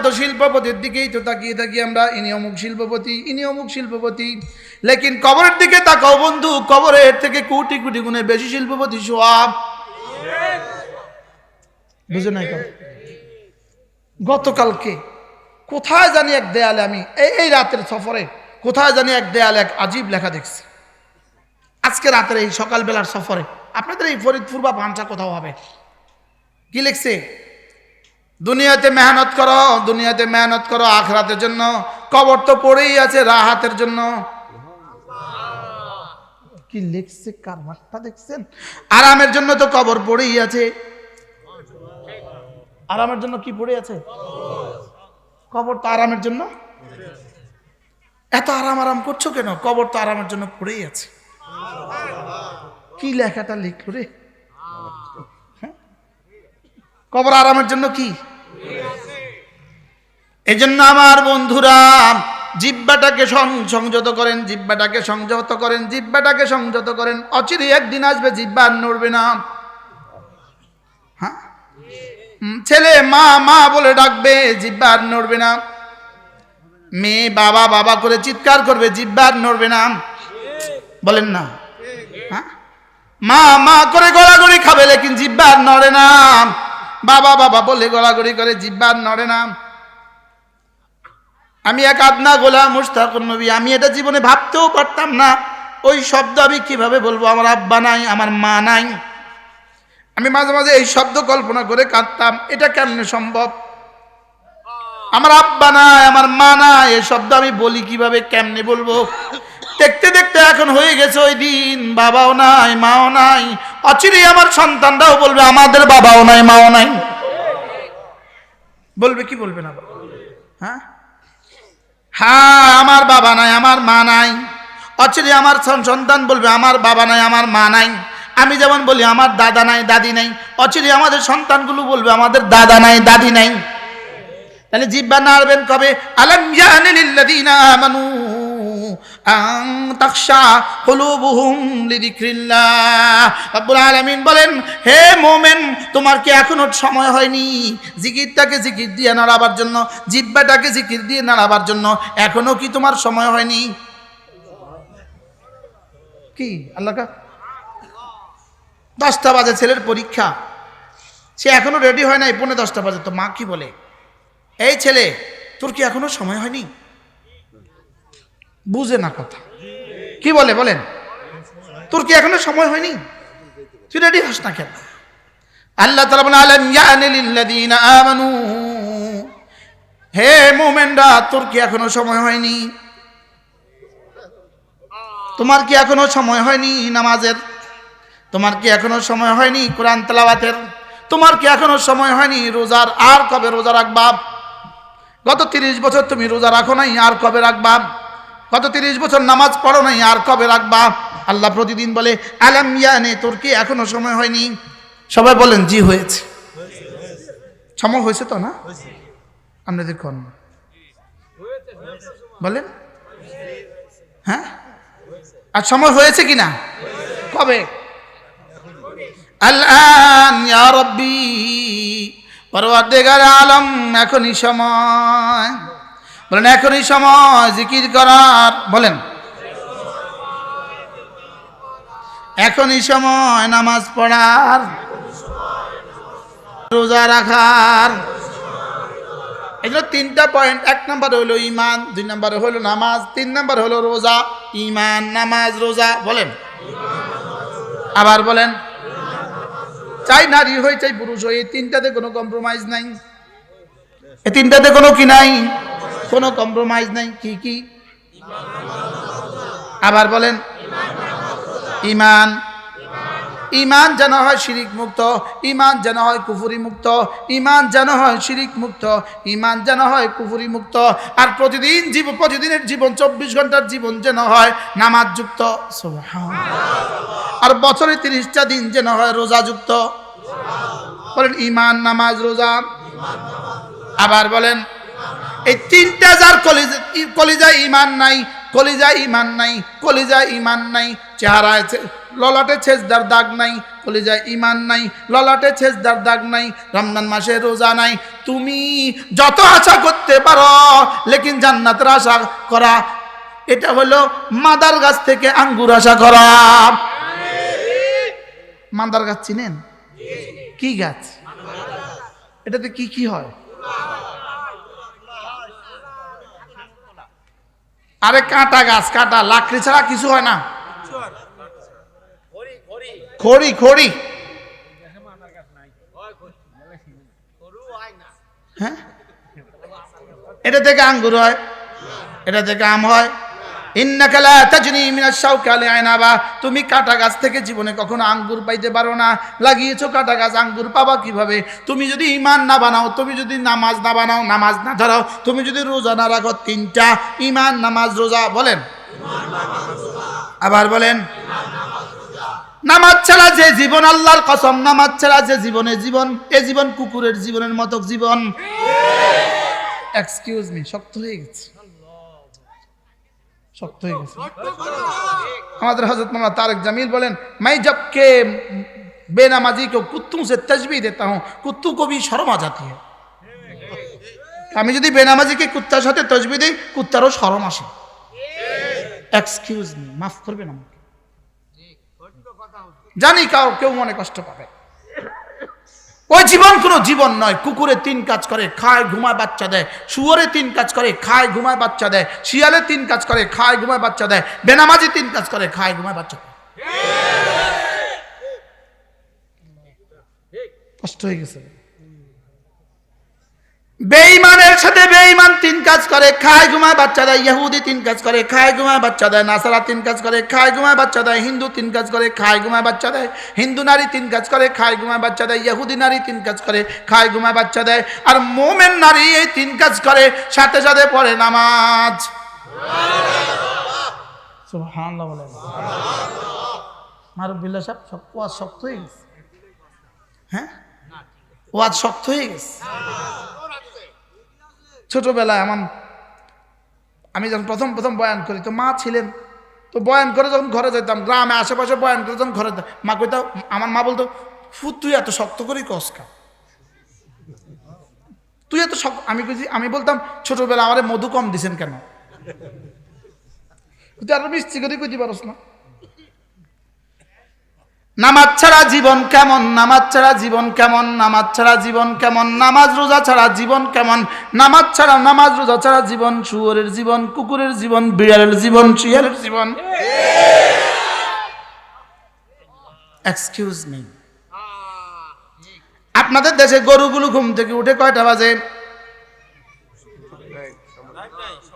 যত শিল্পপতির দিকেই তো তাকিয়ে থাকি আমরা, ইনি অমুক শিল্পপতি, ইনি অমুক শিল্পপতি। লেকিন কবরের দিকে তাকাও বন্ধু, কবরের থেকে কোটি কোটি গুণে বেশি শিল্পপতি সোয়াব। বুঝে নাই গতকালকে কোথায় জানি এক দেয়ালে আমি, এই এই রাতের সফরে কোথায় জানি এক দেয়ালে এক আজীব লেখা দেখছি। আজকে রাতের এই সকালবেলার সফরে, আপনাদের এই ফরিদপুর বা পাঞ্চা কোথাও হবে? কি লিখছে? দুনিয়াতে মেহনত করো, দুনিয়াতে মেহনত করো আখরাতের জন্য। কবর তো পড়েই আছে রাহাতের জন্য। কি লিখছে কারবারটা দেখছেন? আরামের জন্য তো কবর পড়েই আছে। আরামের জন্য কি পড়ে আছে? কবর তো আরামের জন্য? এত আরাম আরাম করছ কেন? কবর তো আরামের জন্য পড়েই আছে। কি লেখাটা লিখলো রে? হ্যাঁ? কবর আরামের জন্য কি? এজন্য আমার বন্ধুরা, জিব্বাটাকে সংযত করেন, জিব্বাটাকে সংযত করেন, জিব্বাটাকে সংযত করেন। অচিরে একদিন আসবে, জিব্বা আর নড়বে না। হ্যাঁ? ছেলে মা মা বলে ডাকবে, জিব্বা আর নড়বে না। মেয়ে, বাবা বাবা করে চিৎকার করবে, জিব্বা আর নড়বে না। বলেন না। হ্যাঁ? মা মা করে গড়াগড়ি খাবে, লেকিন জিব্বা আর নড়ে না। বাবা বাবা বলে গড়াগড়ি করে জিব্বা আর নড়ে না। আমি এক আদনা গোলা মুস্তাক নবী, আমি এটা জীবনে ভাবতেও পারতাম না। ওই শব্দ আমি কীভাবে বলব? আমার আব্বা নাই, আমার মা নাই। আমি মাঝে মাঝে এই শব্দ কল্পনা করে কাঁদতাম, এটা কেমনে সম্ভব? আমার আব্বা নাই, আমার মা নাই, এই শব্দ আমি বলি কীভাবে, কেমনে বলব? দেখতে দেখতে এখন হয়ে গেছে ওই দিন, বাবাও নাই, মাও নাই অচিরেই আমার সন্তানরাও বলবে, আমাদের বাবাও নাই, মাও নাই। বলবে কি বলবে না হ্যাঁ? হ্যাঁ আমার বাবা নাই, আমার মা নাই। অচিরে আমার সন্তান বলবে, আমার বাবা নাই, আমার মা নাই। আমি যেমন বলি, আমার দাদা নাই, দাদি নাই। অচিরে আমাদের সন্তানগুলো বলবে, আমাদের দাদা নাই, দাদি নাই। তাহলে জিব্বা নাড়বেন কবে? আলম জানি লিল্লাযীনা আমানু। আন তাখশা কুলুবুহুম লিযিকরিল্লাহ। রব্বুল আলামিন বলেন, হে মোমেন, তোমার কি এখনও সময় হয়নি? জিকিরটাকে জিকির দিয়ে নাড়াবার জন্য, জিব্বাটাকে জিকির দিয়ে নাড়াবার জন্য এখনও কি তোমার সময় হয়নি? কি? আল্লাহ দশটা বাজে ছেলের পরীক্ষা। সে এখনও রেডি হয় নাই, পৌনে দশটা বাজে। তো মা কি বলে? এই ছেলে, তোর কি এখনও সময় হয়নি? বুঝে না কথা। কি বলে বলেন? তোর কি এখনও সময় হয়নি? তুই রেডি হস না কেন? আল্লাহ তালা বলে আমানু? হে মুমিনরা, তোর কি এখনও সময় হয়নি? তোমার কি এখনও সময় হয়নি নামাজের? তোমার কি এখনও সময় হয়নি কোরআন তেলাওয়াতের? তোমার কি এখনও সময় হয়নি রোজার? আর কবে রোজা রাখবা? গত তিরিশ বছর তুমি রোজা রাখো নাই, আর কবে রাখবা? গত তিরিশ বছর নামাজ পড়ো নাই, আর কবে রাখবা? আল্লাহ প্রতিদিন বলে, আলাম ইয়ানে তোর কি এখনও সময় হয়নি? সবাই বলেন, জি, হয়েছে। সময় হয়েছে তো না? আপনি দেখুন বলেন। হ্যাঁ? আর সময় হয়েছে কি না কবে আল্লাহ রব্বি, পরওয়ারদেগার আলম, এখনই সময়। বলেন এখনই সময় জিকির করার, বলেন। এখনই সময় নামাজ পড়ার, রোজা রাখার, এগুলো তিনটা পয়েন্ট এক নম্বর হলো ইমান দুই নম্বর হলো নামাজ, তিন নম্বর হলো রোজা ইমান নামাজ, রোজা, বলেন। আবার বলেন, চাই নারী হই চাই পুরুষ এই তিনটাতে কোনো কম্প্রোমাইজ নাই। এই তিনটাতে কোনো কি নাই? কোনো কম্প্রোমাইজ নাই, কি কি? আবার বলেন, ইমান। ইমান যেন হয় শিরিক মুক্ত, ইমান যেন হয় কুফুরি মুক্ত, ইমান যেন হয় শিরিক মুক্ত, ইমান যেন হয় কুফুরি মুক্ত। আর প্রতিদিন জীব, প্রতিদিনের জীবন, চব্বিশ ঘণ্টার জীবন যেন হয় নামাজ যুক্ত আর বছরে তিরিশটা দিন যেন হয় রোজা যুক্ত বলেন, ইমান, নামাজ, রোজা। আবার বলেন এই তিনটা যার কলিজা কলিজা ইমান নাই, কলিজা ইমান নাই, কলিজা ইমান নাই চেহারা ললাটে ছেজদার দাগ নাই কলিজায় ইমান নাই, ললাটে ছেজদার দাগ নাই, রমজান মাসে রোজা নাই। তুমি যত আশা করতে পারো, লেকিন জান্নাতের আশা করা, এটা হলো মাদার গাছ থেকে আঙ্গুর আশা করা। মাদার গাছ চিনেন? কি গাছ? এটাতে কি কি হয়? আরে কাঁটা গাছ, কাঁটা। লাকড়ি ছাড়া কিছু হয় না। খড়ি খড়ি। হ্যাঁ? এটা থেকে আঙ্গুর হয়, এটা থেকে আম হয়। তুমি কাটা গাছ থেকে জীবনে কখনো আঙ্গুর পাইতে পারো না। লাগিয়েছো কাটা গাছ আঙ্গুর পাবা কীভাবে? তুমি যদি ইমান না বানাও তুমি যদি নামাজ না বানাও নামাজ না ধরো তুমি যদি রোজা না রাখো তিনটা ইমান নামাজ রোজা বলেন। আবার বলেন। নামাজ ছাড়া যে জীবন আল্লাহর কসম নামাজ ছাড়া যে জীবনে জীবন এ জীবন কুকুরের জীবনের মতো জীবন। এক্সকিউজ মি শক্ত হয়ে গেছে। শক্ত হয়ে গেছে আমাদের হজরত মোহাম্মদ তারেক জামিল বলেন मैं जब के बेनमाजी को कुत्तों से तजबी देता हूँ कुत्तू को भी शर्म आ जाती है আমি যদি বেনামাজিকে কুত্তার সাথে তসবি দিই কুত্তারও শরম আসে এক্সকিউজ মি মাফ করবেন আমাকে জানি কাউ কেউ মনে কষ্ট পাবে ওই জীবন কোনো জীবন নয়। কুকুরে তিন কাজ করে খায় ঘুমায় বাচ্চা দেয়। শুয়োরে তিন কাজ করে খায় ঘুমায় বাচ্চা দেয়। শিয়ালে তিন কাজ করে খায় ঘুমায় বাচ্চা দেয়। বেনামাজি তিন কাজ করে খায় ঘুমায় বাচ্চা দেয়। কষ্ট হয়ে গেছে। বেঈমানের সাথে বেঈমান তিন কাজ করে খায় ঘুমায় বাচ্চা দেয় ইহুদি তিন কাজ করে খায় ঘুমায় বাচ্চা দেয় নাসারা তিন কাজ করে খায় ঘুমায় বাচ্চা দেয় হিন্দু তিন কাজ করে খায় ঘুমায় বাচ্চা দেয় হিন্দু নারী তিন কাজ করে খায় ঘুমায় বাচ্চা দেয় ইহুদি নারী তিন কাজ করে খায় ঘুমায় বাচ্চা দেয় আর মোমেন নারী এই তিন কাজ করে সাথে সাথে পড়ে নামাজ। সাহেব সব ওয়াজ শক্ত হয়ে গেছে। হ্যাঁ? ওয়াজ শক্ত হয়ে গেছে। ছোটবেলায় আমার, আমি যখন প্রথম প্রথম বয়ান করি, তো মা ছিলেন, তো বয়ান করে যখন ঘরে যেতাম গ্রামে আশেপাশে বয়ান করে যখন ঘরে মা কইতাম আমার মা বলতো ফুট তুই এত শক্ত করি কসকা তুই এত শক্ত, আমি কইছি, আমি বলতাম ছোটবেলা আমারে মধু কম দিছেন কেন? তুই আরও মিষ্টি করে কইতে পারস না। নামাজ ছাড়া জীবন কেমন? নামাজ ছাড়া জীবন কেমন? নামাজ ছাড়া জীবন কেমন? নামাজ রোজা ছাড়া জীবন কেমন? নামাজ ছাড়া, নামাজ রোজা ছাড়া জীবন, শুয়োরের জীবন, কুকুরের জীবন, বিড়ালের জীবন, শিয়ালের জীবন। এক্সকিউজ মি আপনাদের দেশে গরুগুলো ঘুম থেকে উঠে কয়টা বাজে?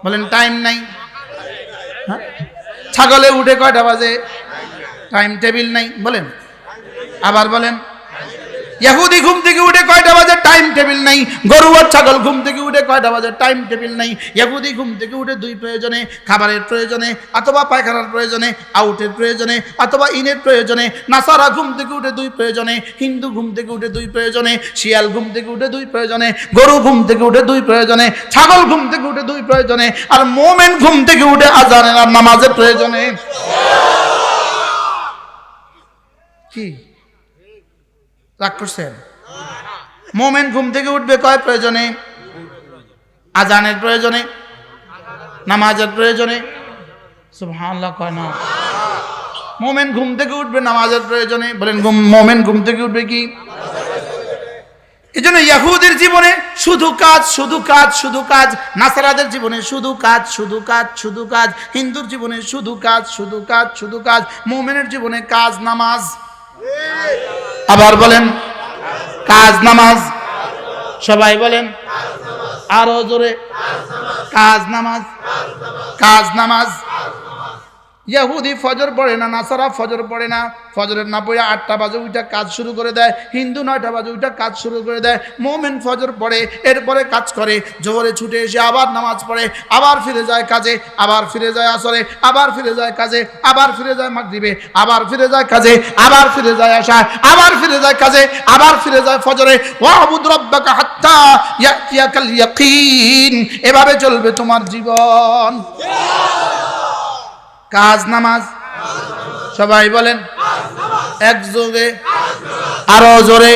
বলেন টাইম নাই। হ্যাঁ? ছাগলে উঠে কয়টা বাজে? টাইম টেবিল নাই, বলেন। আবার বলেন ইহুদি ঘুম থেকে উঠে কয়টা বাজে টাইম টেবিল নাই? গরু আর ছাগল ঘুম থেকে উঠে কয়টা বাজে টাইম টেবিল নাই? ইহুদি ঘুম থেকে উঠে দুই প্রয়োজনে, খাবারের প্রয়োজনে, অথবা পায়খানার প্রয়োজনে, আউটের প্রয়োজনে, অথবা ইনের প্রয়োজনে, নাসারা ঘুম থেকে উঠে দুই প্রয়োজনে, হিন্দু ঘুম থেকে উঠে দুই প্রয়োজনে, শিয়াল ঘুম থেকে উঠে দুই প্রয়োজনে, গরু ঘুম থেকে উঠে দুই প্রয়োজনে, ছাগল ঘুম থেকে উঠে দুই প্রয়োজনে, আর মোমেন ঘুম থেকে উঠে আজানের আর নামাজের প্রয়োজনে। কি? রাগ করছেন মোমেন ঘুম থেকে উঠবে কয় প্রয়োজনে? আজানের প্রয়োজনে? নামাজের প্রয়োজনে? সুবহানাল্লাহ কয় না। মোমেন ঘুম থেকে উঠবে নামাজের প্রয়োজনে? বলেন ঘুম- মোমেন ঘুম থেকে উঠবে কি? এই জন্য ইয়াহুদের জীবনে শুধু কাজ শুধু কাজ শুধু কাজ। নাসারাদের জীবনে শুধু কাজ শুধু কাজ শুধু কাজ। হিন্দুর জীবনে শুধু কাজ শুধু কাজ শুধু কাজ। মোমেনের জীবনে কাজ, নামাজ। আবার বলেন কাজ নামাজ। সবাই বলেন আরও জোরে। কাজ নামাজ কাজ নামাজ। ইয়াহুদি ফজর পড়ে না, নাসারা ফজর পড়ে না। ফজরের না পড়ে আটটা বাজে ওইটা কাজ শুরু করে দেয়, হিন্দু নয়টা বাজে ওইটা কাজ শুরু করে দেয়, মোমেন ফজর পড়ে, এরপরে কাজ করে জোরে ছুটে এসে আবার নামাজ পড়ে, আবার ফিরে যায় কাজে, আবার ফিরে যায় আসরে, আবার ফিরে যায় কাজে, আবার ফিরে যায় মাগরিবে, আবার ফিরে যায় কাজে, আবার ফিরে যায় আশায়, আবার ফিরে যায় কাজে, আবার ফিরে যায় ফজরে। হাত্তা এভাবে চলবে তোমার জীবন। কাজ নামাজ। সবাই বলেন, এক যোগে আরও জোরে,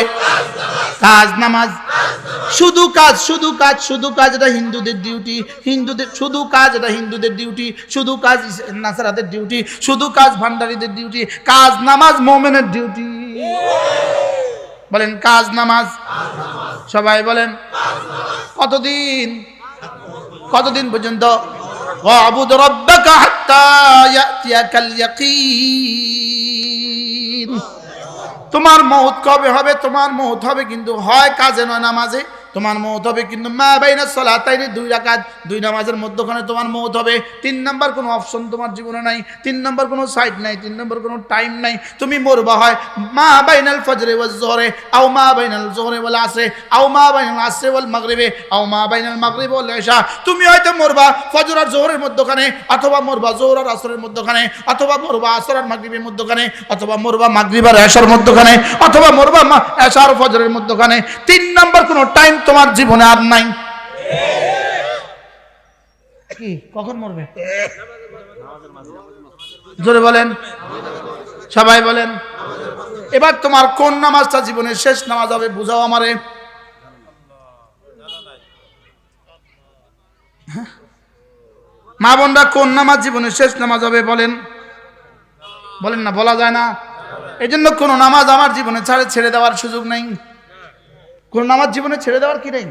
কাজ নামাজ। শুধু কাজ শুধু কাজ শুধু কাজ, এটা হিন্দুদের ডিউটি হিন্দুদের, শুধু কাজ, এটা হিন্দুদের ডিউটি শুধু কাজ নাসারাদের ডিউটি শুধু কাজ ভান্ডারীদের ডিউটি কাজ নামাজ মোমেনের ডিউটি বলেন, কাজ নামাজ। সবাই বলেন, কতদিন কতদিন পর্যন্ত ওয়াবুদ ربك حتى يأتيك اليقين. তোমার মৌত কবে হবে? তোমার মৌত হবে কিন্তু হয় কাজে নয় নামাজে। তোমার মৌত হবে, কিন্তু মা বাইনা সলাতাইনি দুই রাকাত, দুই নামাজের মধ্যখানে তোমার মৌত হবে। তিন নাম্বার কোনো অপশন তোমার জীবনে নাই, তিন নাম্বার কোনো সাইড নাই, তিন নাম্বার কোনো টাইম নাই। তুমি মরবা হয় মা বাইনাল ফজরে ওয়াল জোহরে, আও মা বাইনাল জোহরে ওয়াল আসরে, আও মা বাইনাল আসরে ওয়াল মাগরিবে, আও মা বাইনাল মাগরিবে ওয়াল ইশা তুমি হয়তো মরবা ফজর আর জোহরের মধ্যখানে, অথবা মরবা জোহর আর আসরের মধ্যখানে, অথবা মরবা আসর আর মাগরিবের মধ্যখানে, অথবা মরবা মাগরিব আর এশার মধ্যখানে, অথবা মরবা আর ফজরের মধ্যখানে। তিন নাম্বার কোনো টাইম তোমার জীবনে আর নাই। কি? কখন মরবে? জোরে বলেন। সবাই বলেন। এবার তোমার কোন নামাজটা জীবনের শেষ নামাজ হবে বুঝাও আমারে। হ্যাঁ? মা বোনরা কোন নামাজ জীবনের শেষ নামাজ হবে বলেন। বলেন না বলা যায় না। এই জন্য কোনো নামাজ আমার জীবনে ছাড়ে ছেড়ে দেওয়ার সুযোগ নেই। কোন নামাজ জীবনে ছেড়ে দেওয়ার কি নেই?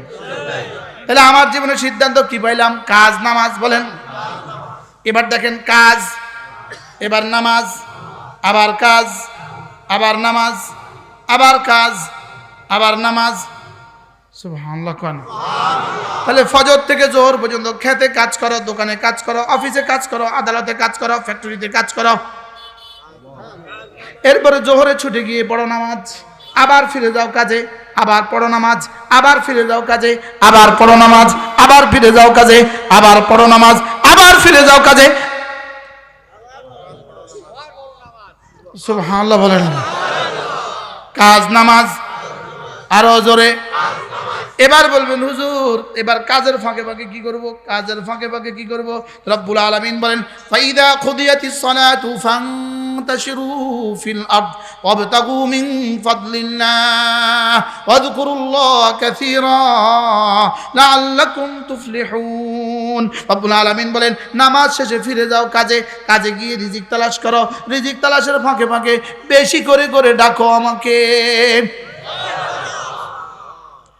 তাহলে আমার জীবনে সিদ্ধান্ত কি পাইলাম? কাজ, নামাজ, বলেন। এবার দেখেন, কাজ, এবার নামাজ, আবার কাজ, আবার নামাজ, আবার কাজ, আবার নামাজ। তাহলে ফজর থেকে জোহর পর্যন্ত খেতে কাজ করো, দোকানে কাজ করো, অফিসে কাজ করো, আদালতে কাজ করো, ফ্যাক্টরিতে কাজ করো। এরপরে জোহরে ছুটে গিয়ে পড়ো নামাজ। আবার ফিরে যাও কাজে, আবার পড়ো নামাজ, আবার ফিরে যাও কাজে, আবার পড়ো নামাজ, আবার ফিরে যাও কাজে, আবার পড়ো নামাজ, আবার ফিরে যাও কাজে। সুবহানাল্লাহ বলেন। কাজ, নামাজ, আরও জোরে। এবার বলবেন, হুজুর, এবার কাজের ফাঁকে ফাঁকে কি করব? কাজের ফাঁকে ফাঁকে কি করব? রব্বুল আলামিন বলেন, ফাইদা খুদিয়াতিস সালাতু ফান্তাশিরু ফিল আরদ ওয়াবতাগু মিন ফাদলিল্লাহ ওয়াযকুরুল্লাহ কাসীরা লাআল্লাকুম তুফলিহুন। রব্বুল আলামিন বলেন, নামাজ শেষে ফিরে যাও কাজে কাজে গিয়ে রিজিক তালাশ করো। রিজিক তালাশের ফাঁকে ফাঁকে বেশি করে করে ডাকো আমাকে।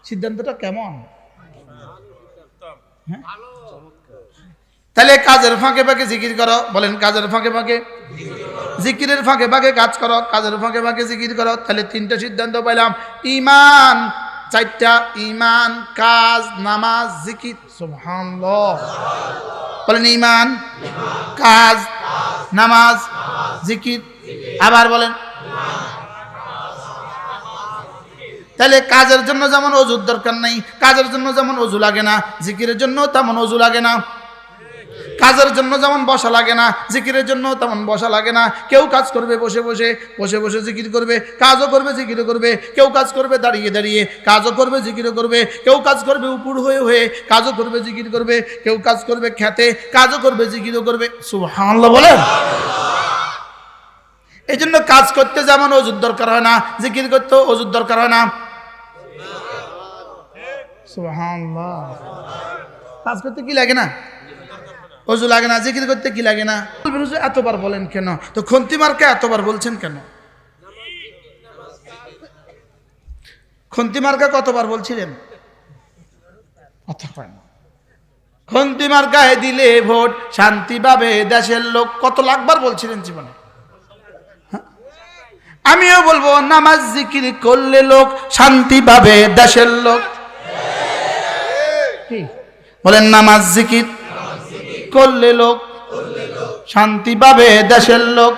সিদ্ধান্তটা কেমন? হ্যাঁ? তাহলে কাজের ফাঁকে ফাঁকে জিকির করো, বলেন কাজের ফাঁকে ফাঁকে। জিকিরের ফাঁকে ফাঁকে কাজ করো, কাজের ফাঁকে ফাঁকে জিকির করো। তাহলে তিনটা সিদ্ধান্ত পাইলাম। ইমান চারটা ইমান কাজ, নামাজ, জিকির। সুবহানাল্লাহ। বলেন ইমান কাজ, নামাজ, জিকির। আবার বলেন তাহলে কাজের জন্য যেমন অজুর দরকার নাই, কাজের জন্য যেমন অজু লাগে না, জিকিরের জন্য তেমন অজু লাগে না। কাজের জন্য যেমন বসা লাগে না, জিকিরের জন্য তেমন বসা লাগে না। কেউ কাজ করবে, বসে বসে বসে বসে জিকির করবে, কাজও করবে, জিকিরও করবে। কেউ কাজ করবে, দাঁড়িয়ে দাঁড়িয়ে কাজও করবে, জিকিরও করবে। কেউ কাজ করবে, উপর হয়ে হয়ে কাজও করবে, জিকির করবে। কেউ কাজ করবে, খেতে, কাজও করবে, জিকিরও করবে। সুবহানাল্লাহ বলেন। এই জন্য কাজ করতে যেমন অজুর দরকার হয় না, জিকির করতেও অজুর দরকার হয় না। কাজ করতে কি লাগে না? অজু লাগে না, জিকির করতে কি লাগে না? এতবার বলেন কেন? তো খন্তি মার্কে এতবার বলছেন কেন? খন্তি মার্কা কতবার বলছিলেন? খন্তি মার্কায় দিলে ভোট শান্তি পাবে দেশের লোক। কত লাখবার বলছিলেন জীবনে? হ্যাঁ? আমিও বলব, নামাজ জিকির করলে লোক শান্তি পাবে দেশের লোক। বলেন নামাজ জিকির করলে লোক শান্তি পাবে দেশের লোক।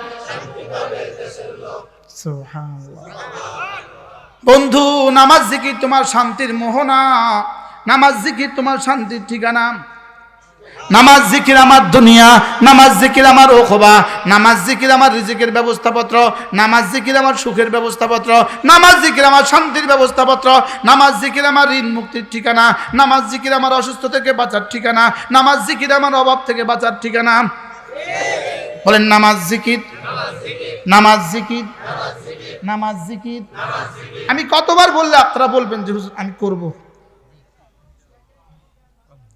বন্ধু নামাজ জিকির তোমার শান্তির মোহনা। নামাজ জিকির তোমার শান্তির ঠিকানা। নামাজ জিকির আমার দুনিয়া, নামাজ জিকির আমার ওখবা নামাজ জিকির আমার রিজিকের ব্যবস্থাপত্র, নামাজ জিকির আমার সুখের ব্যবস্থাপত্র, নামাজ জিকির আমার শান্তির ব্যবস্থাপত্র, নামাজ জিকির আমার ঋণ মুক্তির ঠিকানা, নামাজ জিকির আমার অসুস্থ থেকে বাঁচার ঠিকানা, নামাজ জিকির আমার অভাব থেকে বাঁচার ঠিকানা। বলেন, নামাজ জিকির নামাজ জিকির নামাজ জিকির। আমি কতবার বললে আপনারা বলবেন যে আমি করব।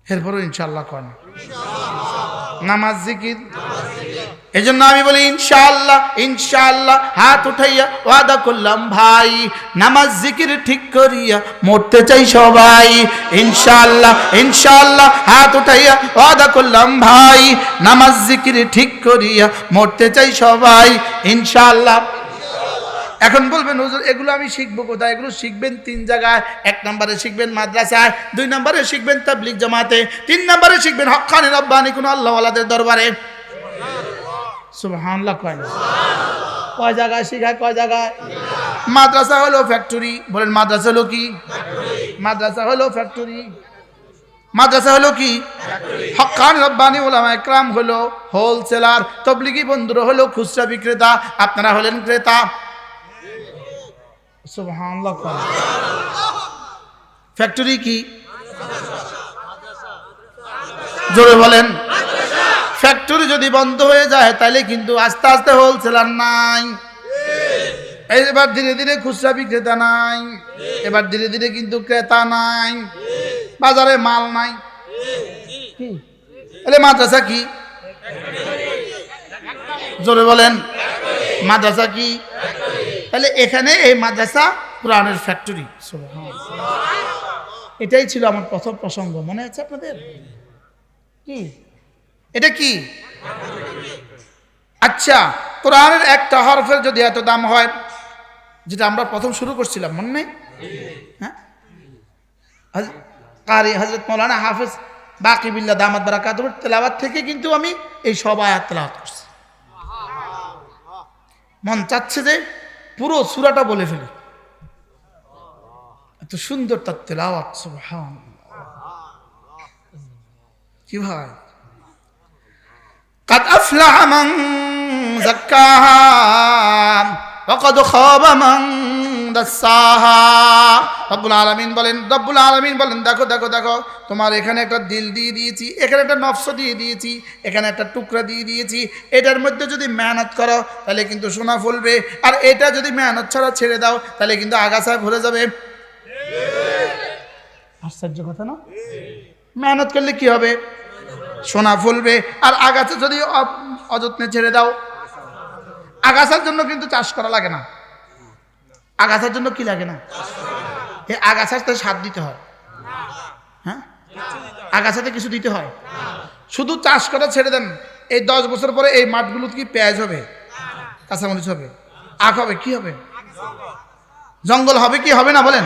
এরপরও ইনশাল্লাহ করেন। নামাজ, জিকির। এই জন্য আমি বলি, ইনশাআল্লাহ ইনশাআল্লাহ, হাত উঠাইয়া ওয়াদা করলাম, ভাই। নামাজ, জিকির ঠিক করিয়া মরতে চাই সবাই। ইনশাআল্লাহ ইনশাআল্লাহ, হাত উঠাইয়া ওয়াদা করলাম, ভাই। নামাজ, জিকির ঠিক করিয়া মরতে চাই সবাই। ইনশাআল্লাহ এখন বলবেন, হুজুর, এগুলো আমি শিখব কোথায়? এগুলো শিখবেন তিন জায়গায়। এক নম্বরে শিখবেন মাদ্রাসায়, দুই নম্বরে শিখবেন তাবলিগ জামাতে, তিন নম্বরে শিখবেন হক্কানি রব্বানি কোনো আল্লাহওয়ালাদের দরবারে। সুবহানাল্লাহ কয় না। কয় জায়গায় শিখায়, কয় জায়গায়? মাদ্রাসা হলো ফ্যাক্টরি। বলেন, মাদ্রাসা হলো কি? মাদ্রাসা হলো ফ্যাক্টরি। মাদ্রাসা হলো কি? হকান রব্বানি ওলামা একরাম হলো হোলসেলার। তবলিগি বন্ধুরা হলো খুচরা বিক্রেতা। আপনারা হলেন ক্রেতা। ফ্যাক্টরি কি? জোরে বলেন। ফ্যাক্টরি যদি বন্ধ হয়ে যায় তাহলে কিন্তু আস্তে আস্তে হোলসেলার নাই। এবার ধীরে ধীরে খুচরা বিক্রেতা নাই। এবার ধীরে ধীরে কিন্তু ক্রেতা নাই। বাজারে মাল নাই। কি? এলে মাদ্রাসা কি? জোরে বলেন। মাদ্রাসা কি? তাহলে এখানে এই মাদ্রাসা কোরআনের ফ্যাক্টরি এটাই ছিল আমার প্রথম প্রসঙ্গ। মনে আছে আপনাদের? কি? এটা কি? আচ্ছা কোরআনের একটা হরফের যদি এত দাম হয় যেটা আমরা প্রথম শুরু করছিলাম মনে নেই? হ্যাঁ? কারি হজরত মৌলানা হাফেজ বাকি বিল্লা দামাত বারাকাতুর তেলাওয়াত থেকে কিন্তু আমি এই সব আয়াত তেলাওয়াত করছি। মন চাচ্ছে যে পুরো সুরাটা বলে ফেলি এত সুন্দর তার তেলাওয়াত সুবহান কি ভাই قد أفلح من زكاها وقد خاب من دساها রব্বুল আলামিন বলেন, রব্বুল আলামিন বলেন, দেখো দেখো দেখো, তোমার এখানে একটা দিল দিয়ে দিয়েছি, এখানে একটা দিয়ে দিয়েছি, এখানে একটা টুকরা দিয়ে দিয়েছি, এটার মধ্যে যদি মেহনত করো, তাহলে কিন্তু সোনা ফুলবে। আর এটা যদি মেহনত ছাড়া ছেড়ে দাও, তাহলে কিন্তু আগাছায় ভরে যাবে। আশ্চর্য কথা না? মেহনত করলে কি হবে? সোনা ফুলবে। আর আগাছা যদি অযত্নে ছেড়ে দাও, আগাছার জন্য কিন্তু চাষ করা লাগে না। আগাছার জন্য কি লাগে না? এই আগাছাতে সার দিতে হয়। হ্যাঁ? আগাছাতে কিছু দিতে হয়? শুধু চাষ করা ছেড়ে দেন। এই দশ বছর পরে এই মাঠগুলো কি পেঁয়াজ হবে? কাঁচামরিচ হবে? আখ হবে? কি হবে? জঙ্গল হবে কি হবে না বলেন?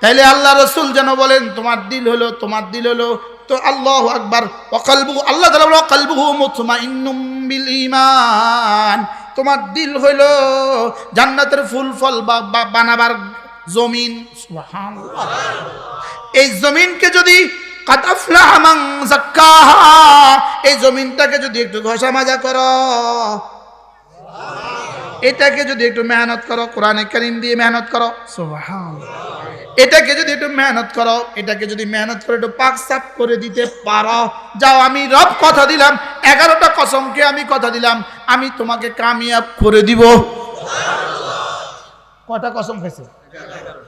তাইলে আল্লাহ রসুল যেন বলেন তোমার দিল হলো তোমার দিল হলো তো আল্লাহ আকবার। অকালবু আল্লাহ তালা অকালবু মুতমা ইন্নুম বিল ইমান তোমার দিল হইল জান্নাতের ফুল ফল বানাবার জমিন। এই জমিনকে যদি এই জমিনটাকে যদি একটু ঘষা মাজা করো। এটাকে যদি একটু মেহনত করো কোরআনে কারিম দিয়ে মেহনত করো সুবহানাল্লাহ। এটাকে যদি একটু মেহনত করো এটাকে যদি মেহনত করে একটু পাক সাপ করে দিতে পারো যাও আমি রব কথা দিলাম এগারোটা কসমকে আমি কথা দিলাম আমি তোমাকে কামিয়াব করে দিব কটা কসম খাইছে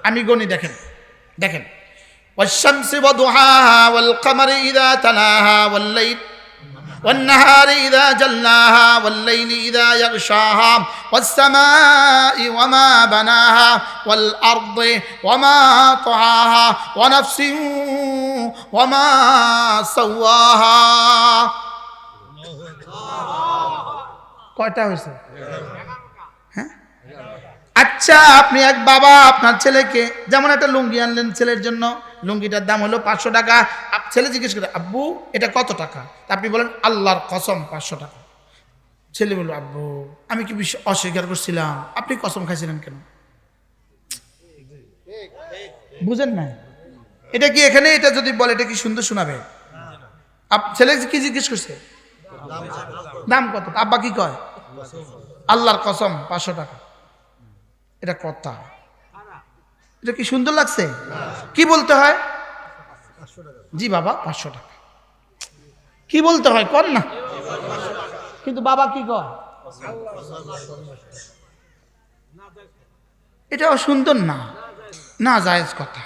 আমি গণি দেখেন দেখেন والشمس وضحاها والقمر إذا تلاها والليل والنهار إذا جلاها والليل إذا يغشاها والسماء وما بناها والأرض وما طحاها ونفس وما سواها কয়টা হয়েছে হ্যাঁ আচ্ছা আপনি এক বাবা আপনার ছেলেকে যেমন একটা লুঙ্গি আনলেন ছেলের জন্য লুঙ্গিটার দাম হলো পাঁচশো টাকা। ছেলে জিজ্ঞেস করে, আব্বু, এটা কত টাকা? আপনি বলেন, আল্লাহর কসম, পাঁচশো টাকা। ছেলে বলল, আব্বু, আমি কি বিশ- অস্বীকার করছিলাম? আপনি কসম খাইছিলেন কেন? বুঝেন না এটা কি এখানে? এটা যদি বলে, এটা কি সুন্দর শোনাবে? ছেলে কি জিজ্ঞেস করছে? দাম কত? আব্বা কি কয়? আল্লাহর কসম, পাঁচশো টাকা। এটা কথা। এটা কি সুন্দর লাগছে? কি বলতে হয়? জি বাবা, পাঁচশো টাকা। কি বলতে হয়? কর না। কিন্তু বাবা কি কয়? এটাও সুন্দর না। না জায়েজ কথা।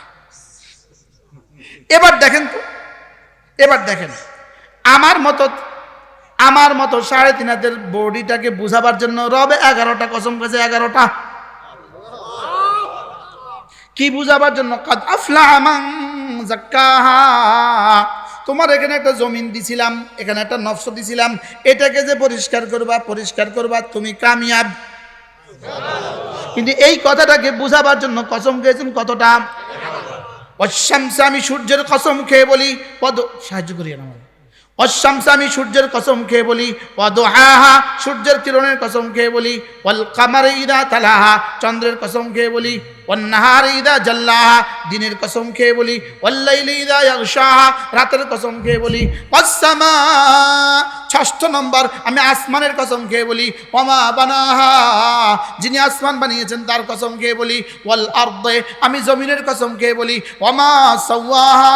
এবার দেখেন তো। এবার দেখেন। আমার মতো আমার মতো সাড়ে তিন হাতের বডিটাকে বুঝাবার জন্য রবে এগারোটা, কসম কাছে এগারোটা। কি বুঝাবার জন্য? কাদ আফলা জাক্কাহা। তোমার এখানে একটা জমিন দিছিলাম, এখানে একটা নফস দিছিলাম। এটাকে যে পরিষ্কার করবা পরিষ্কার করবা, তুমি কামিয়াব। কিন্তু এই কথাটাকে বুঝাবার জন্য কসম খেয়েছেন কতটা? অশ্যামসে আমি সূর্যের কসম খেয়ে বলি, পদ সাহায্য করি আমার অশ্যামসে আমি সূর্যের কসম খেয়ে বলি অদোহাহা সূর্যের কিরণের কসম খেয়ে বলি অল কামার ইদা তালাহা। চন্দ্রের কসম খেয়ে বলি অন্নাহার ইদা জাল্লাহা দিনের কসম খেয়ে বলি অল্লাইল ইদা ইয়াগশাহা রাতের কসম খেয়ে বলি অসামা ষষ্ঠ নম্বর আমি আসমানের কসম খেয়ে বলি ওমা বানাহা যিনি আসমান বানিয়েছেন তার কসম খেয়ে বলি ওয়াল আর্দে আমি জমিনের কসম খেয়ে বলি ওমা সাওয়াহা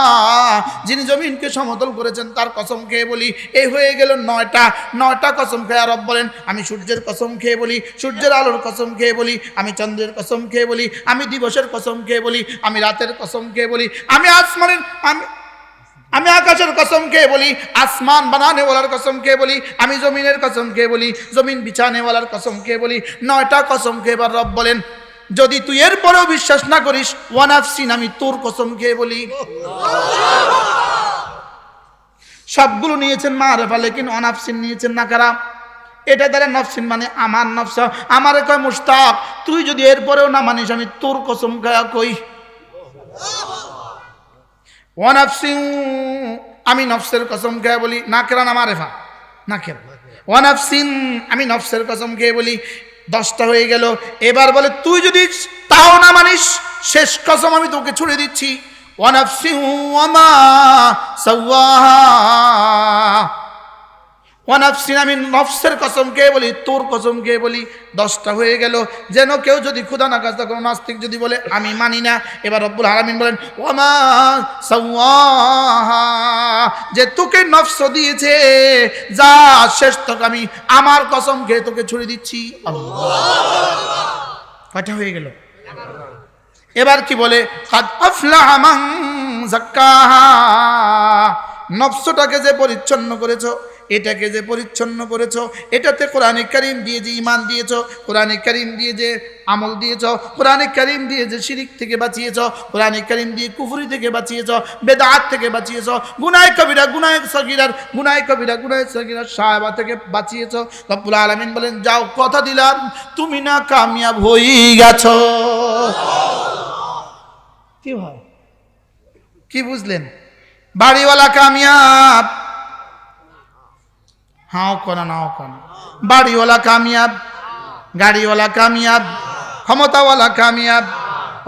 যিনি জমিনকে সমতল করেছেন তার কসম খেয়ে বলি এই হয়ে গেল নয়টা নয়টা কসম খেয়ে আরব বলেন আমি সূর্যের কসম খেয়ে বলি সূর্যের আলোর কসম খেয়ে বলি আমি চন্দ্রের কসম খেয়ে বলি আমি দিবসের কসম খেয়ে বলি, আমি রাতের কসম খেয়ে বলি, আমি আসমানের, আমি আমি আকাশের কসম খেয়ে বলি, আসমান বানানে ওয়ালার কসম খেয়ে বলি, আমি জমিনের কসম খেয়ে বলি, জমিন বিছানে ওয়ালার কসম খেয়ে বলি, নয়টা কসম খেয়ে এবার রব বলেন, যদি তুই এরপরেও বিশ্বাস না করিস ওয়ান অফ সিন আমি তোর কসম খেয়ে বলি। সবগুলো নিয়েছেন মা রেফা লেকিন অনাফসিন নিয়েছেন না কারা? এটা দ্বারা নফসিন মানে আমার নফস। আমারে কয় মুস্তাক তুই যদি এরপরেও না মানিস, আমি তোর কসম খায়া কই? ওয়ানাফসিং আমি নফসের কসম খেয়ে বলি। না কেরা না মারেফা না কেরা ওয়ানাফসিন আমি নফসের কসম খেয়ে বলি। দশটা হয়ে গেল, এবার বলে, তুই যদি তাও না মানিস, শেষ কসম আমি তোকে ছুড়ে দিচ্ছি। ওয়ানাফসিং ওয়ামা সাওয়াহা। ওয়ানাফসিন আমি নফসের কসম খেয়ে বলি, তোর কসম খেয়ে বলি, দশটা হয়ে গেল। যেন কেউ যদি ক্ষুদা না কাজটা কোনো নাস্তিক যদি বলে, আমি মানি না। এবার রব্বুল আলামিন বলেন ওমা যে তোকে নফস দিয়েছে, যা শেষ তোকে আমি আমার কসম খেয়ে তোকে ছুড়ে দিচ্ছি। কয়টা হয়ে গেল? এবার কি বলে, কাদ নফসটাকে যে পরিচ্ছন্ন করেছ এটাকে যে পরিচ্ছন্ন করেছ, এটাতে কোরআনে কারিম দিয়ে যে ইমান দিয়েছ, কোরআনে কারিম দিয়ে যে আমল দিয়েছ, কোরআনে কারিম দিয়ে যে শিরিক থেকে বাঁচিয়েছ, কোরআনে কারিম দিয়ে কুফরি থেকে বাঁচিয়েছ, বেদাত থেকে বাঁচিয়েছ, গুনায় কবিরা, গুনায় সগিরার, গুনায় কবিরা, গুনায় সগিরার সাহেবা থেকে বাঁচিয়েছো। রব্বুল আলামিন বলেন, যাও, কথা দিলাম, তুমি না কামিয়াব হই গেছ। কি হয় কি বুঝলেন? বাড়িওয়ালা কামিয়াব হাও কনা নাও কনা। বাড়িওয়ালা কামিয়াব গাড়িওয়ালা কামিয়াব ক্ষমতাওয়ালা কামিয়াব।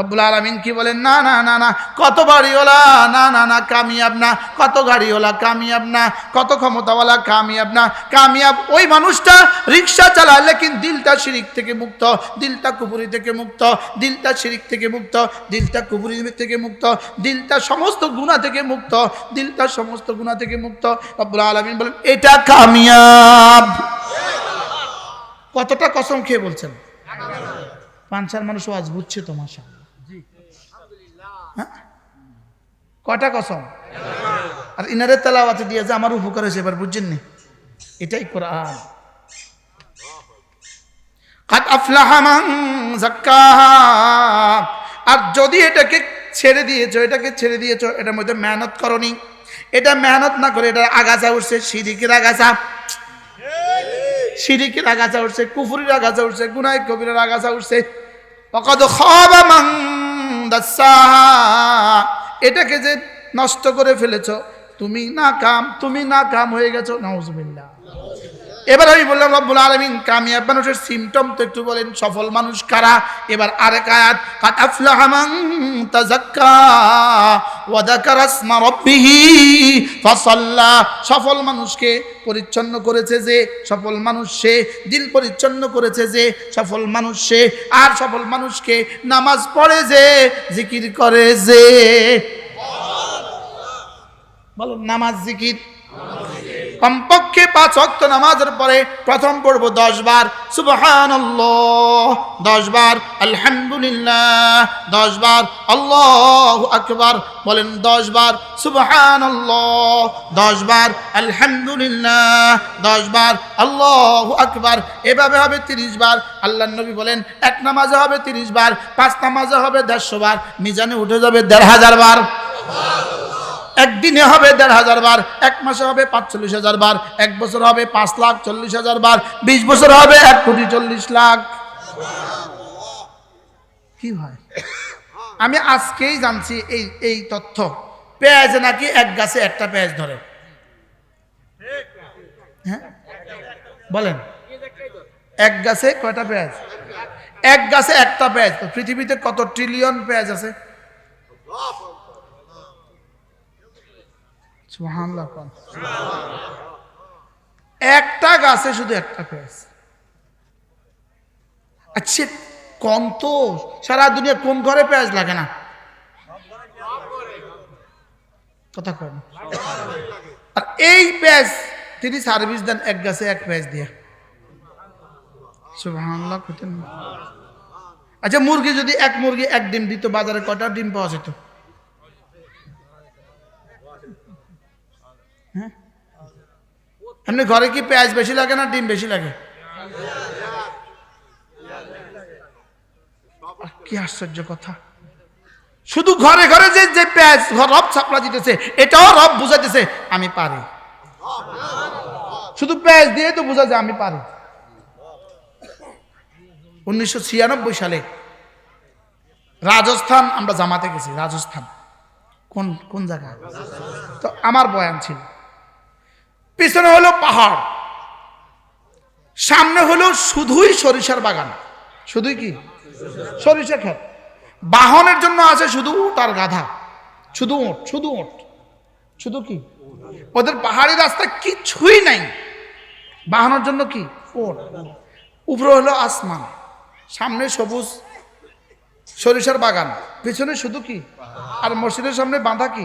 রব্বুল আলামিন কি বলেন, না না না না, কত বাড়িওয়ালা, না না না, কামিয়াব না, কত গাড়িওয়ালা, কামিয়াব না, কত ক্ষমতাওয়ালা, কামিয়াব না, কামিয়াব। ওই মানুষটা রিক্সা চালায়, লেকিন দিলটা শিরিক থেকে মুক্ত, দিলটা কুপুরি থেকে মুক্ত, দিলটা শিরিক থেকে মুক্ত, দিলটা কুপুরি থেকে মুক্ত, দিলটা সমস্ত গুণা থেকে মুক্ত, দিলটা সমস্ত গুণা থেকে মুক্ত। রব্বুল আলামিন বলেন, এটা কামিয়াব। কতটা কসম খেয়ে বলছেন? পাঁচশার মানুষ আজ বুঝছে তোমার মাসা হ্যাঁ? কটা কসম? আর ইনারে তেলাওয়াতে দিয়েছে আমার উপকার হয়েছে, এবার বুঝছেন নি? এটাই কোরআন। কাদ আফলাহা মান যাক্কাহা। আর যদি এটাকে ছেড়ে দিয়েছ, এটাকে ছেড়ে দিয়েছ, এটার মধ্যে মেহনত করনি। এটা মেহনত না করে এটা আগাছা উঠছে, সিরিকের আগাছা। সিরিকের আগাছা উঠছে, কুফুরির আগাছা উঠছে গুনাই কবিরের আগাছা উঠছে। অকদ খাবা মান দাসাহা। এটাকে যে নষ্ট করে ফেলেছ তুমি না কাম তুমি না কাম হয়ে গেছো নাউজুবিল্লাহ। এবার আমি বললাম, রব্বুল আলামিন, কামিয়াব মানুষের সিমটম তো একটু বলেন, সফল মানুষ কারা? এবার আরেক আয়াত কাদ আফলাহা মান তাযাক্কা ওয়া যাকারা ইসমা রাব্বিহি ফাসাল্লা সফল মানুষকে পরিচ্ছন্ন করেছে যে, সফল মানুষ সে, দিল পরিচ্ছন্ন করেছে যে, সফল মানুষ সে। আর সফল মানুষকে নামাজ পড়ে যে, জিকির করে যে। বলো, নামাজ জিকির। কমপক্ষে পাঁচ অক্ত নামাজের পরে প্রথম পড়ব দশ বার। সুবহান দশ বার আলহামদুলিল্লাহ। দশ বার আল্লাহ আকবার। বলেন দশ বার সুবহান দশ বার আলহামদুলিল্লাহ। দশ বার আল্লাহ আকবার। এভাবে হবে তিরিশ বার। আল্লাহ নবী বলেন, এক নামাজে হবে তিরিশ বার, পাঁচ নামাজে হবে দেড়শো বার। মিজানে উঠে যাবে দেড় হাজার বার। একদিনে হবে দেড় হাজার বার, এক মাসে হবে পাঁচচল্লিশ হাজার বার, এক বছর হবে পাঁচ লাখ চল্লিশ হাজার বার, বিশ বছর হবে এক কোটি চল্লিশ লাখ। কি হয়? আমি আজকেই জানছি এই এই তথ্য। পেঁয়াজ নাকি এক গাছে একটা পেঁয়াজ ধরে? হ্যাঁ? বলেন। এক গাছে কয়টা পেঁয়াজ? এক গাছে একটা পেঁয়াজ। তো পৃথিবীতে কত ট্রিলিয়ন পেঁয়াজ আছে? একটা গাছে শুধু একটা পেঁয়াজ। আচ্ছা কোন তো, সারা দুনিয়া কোন ঘরে পেঁয়াজ লাগে না? কথা না। আর এই পেঁয়াজ তিনি সার্ভিস দেন এক গাছে এক পেঁয়াজ দিয়ে। আচ্ছা মুরগি যদি এক মুরগি এক ডিম দিত, বাজারে কটা ডিম পাওয়া যেত? এমনি ঘরে কি পেঁয়াজ বেশি লাগে না ডিম বেশি লাগে? কি আশ্চর্য কথা। শুধু ঘরে ঘরে যে যে পেঁয়াজ রব ছাপড়া দিতেছে, এটাও রব বুঝাইতেছে, আমি পারি। শুধু পেঁয়াজ দিয়ে তো বোঝা যায়, আমি পারি। উনিশশো ছিয়ানব্বই সালে রাজস্থান, আমরা জামাতে গেছি, রাজস্থান। কোন কোন জায়গায়? তো আমার বয়ান ছিল। পিছনে হলো পাহাড়, সামনে হলো শুধুই সরিষার বাগান। শুধুই কি? সরিষা ক্ষেত। বাহনের জন্য আছে শুধু আর গাধা। শুধু উট শুধু উট। শুধু কি? ওদের পাহাড়ি রাস্তা কিছুই নাই। বাহনের জন্য কি? উট। উপরে হলো আসমান, সামনে সবুজ সরিষার বাগান। পিছনে শুধু কি? আর মসজিদের সামনে বাঁধা কি?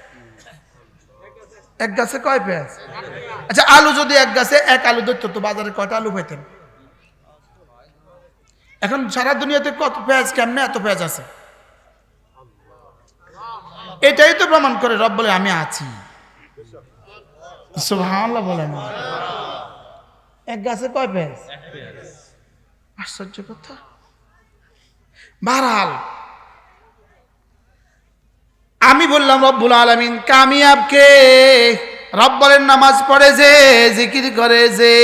এক গাছে কয় পেঁয়াজ? আচ্ছা আলু যদি এক গাছে এক আলু ধরতো, তো বাজারে কয়টা আলু পাইতেন? এখন সারা দুনিয়াতে কত পেঁয়াজ, কেমনে এত পেঁয়াজ আছে? এটাই তো প্রমাণ করে, রব বলে, আমি আছি। সুবহানাল্লাহ বলে এক গাছে কয় পেঁয়াজ? আশ্চর্য কথা। বারহাল। আমি বললাম রব্বুল আলমিন কামিয়াবকে রব্বরের নামাজ পড়ে যে জিকির করে যে।